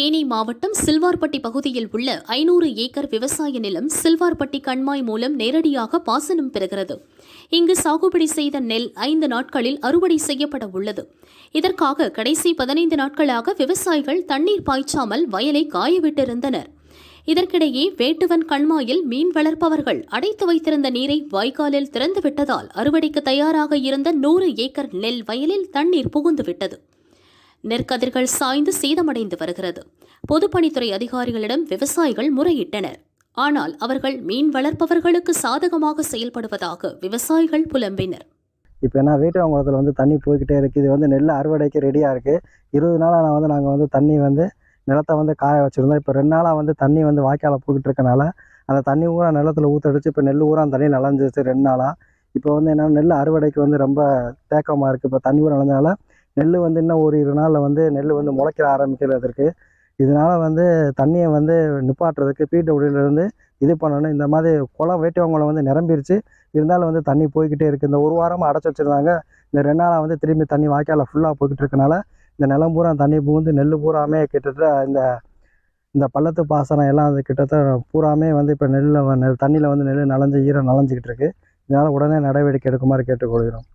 தேனி மாவட்டம் சில்வார்பட்டி பகுதியில் உள்ள ஐநூறு ஏக்கர் விவசாய நிலம் சில்வார்பட்டி கண்மாய் மூலம் நேரடியாக பாசனம் பெறுகிறது. இங்கு சாகுபடி செய்த நெல் ஐந்து நாட்களில் அறுவடை செய்யப்பட உள்ளது. இதற்காக கடைசி பதினைந்து நாட்களாக விவசாயிகள் தண்ணீர் பாய்ச்சாமல் வயலை காயவிட்டிருந்தனர். இதற்கிடையே வேட்டுவன் கண்மாயில் மீன் வளர்ப்பவர்கள் அடைத்து வைத்திருந்த நீரை வாய்க்காலில் திறந்துவிட்டதால் அறுவடைக்கு தயாராக இருந்த நூறு ஏக்கர் நெல் வயலில் தண்ணீர் புகுந்துவிட்டது. நெற்கதிர்கள் சாய்ந்து சேதமடைந்து வருகிறது. பொதுப்பணித்துறை அதிகாரிகளிடம் விவசாயிகள் முறையிட்டனர். ஆனால் அவர்கள் மீன் வளர்ப்பவர்களுக்கு சாதகமாக செயல்படுவதாக விவசாயிகள் புலம்பினர். இப்போ என்ன வேட்டுவாங்குளத்தில் வந்து தண்ணி போய்கிட்டே இருக்குது இது வந்து நெல் அறுவடைக்கு ரெடியாக இருக்குது இருபது நாளாக நான் வந்து நாங்கள் வந்து தண்ணி வந்து நிலத்தை வந்து காய வச்சுருந்தோம். இப்போ ரெண்டு நாளாக வந்து தண்ணி வந்து வாய்க்கால போய்கிட்டு இருக்கனால அந்த தண்ணி ஊரா நிலத்துல ஊற்றடிச்சு இப்போ நெல் ஊரா தண்ணி நலஞ்சிருச்சு ரெண்டு நாளாக இப்போ வந்து என்னென்னா நெல் அறுவடைக்கு வந்து ரொம்ப தேக்கமாக இருக்குது இப்போ தண்ணி ஊரா நலஞ்சனால நெல் வந்து இன்னும் ஒரு இரு நாளில் வந்து நெல் வந்து முளைக்க ஆரம்பிக்கிறதுக்கு. இதனால் வந்து தண்ணியை வந்து நிப்பாட்டுறதுக்கு பிடபிள்யூலேருந்து இது பண்ணணும். இந்த மாதிரி குளம் வேட்டுவாங்குளம் வந்து நிரம்பிருச்சு. இருந்தாலும் வந்து தண்ணி போய்கிட்டே இருக்குது இந்த ஒரு வாரமாக அடைச்சி வச்சுருந்தாங்க. இந்த ரெண்டு நாளாக வந்து திரும்பி தண்ணி வாய்க்காலில் ஃபுல்லாக போய்கிட்டு இருக்கனால இந்த நிலம் பூரா தண்ணி பூந்து நெல் பூராமே கிட்டத்தட்ட இந்த இந்த பள்ளத்து பாசனம் எல்லாம் அது கிட்டத்தட்ட பூராமே வந்து இப்போ நெல்லில் நெல் தண்ணியில் வந்து நெல் நனைஞ்சு ஈரம் நனைஞ்சிக்கிட்டு இருக்குது இதனால் உடனே நடவடிக்கை எடுக்குமாறு கேட்டுக்கொள்கிறோம்.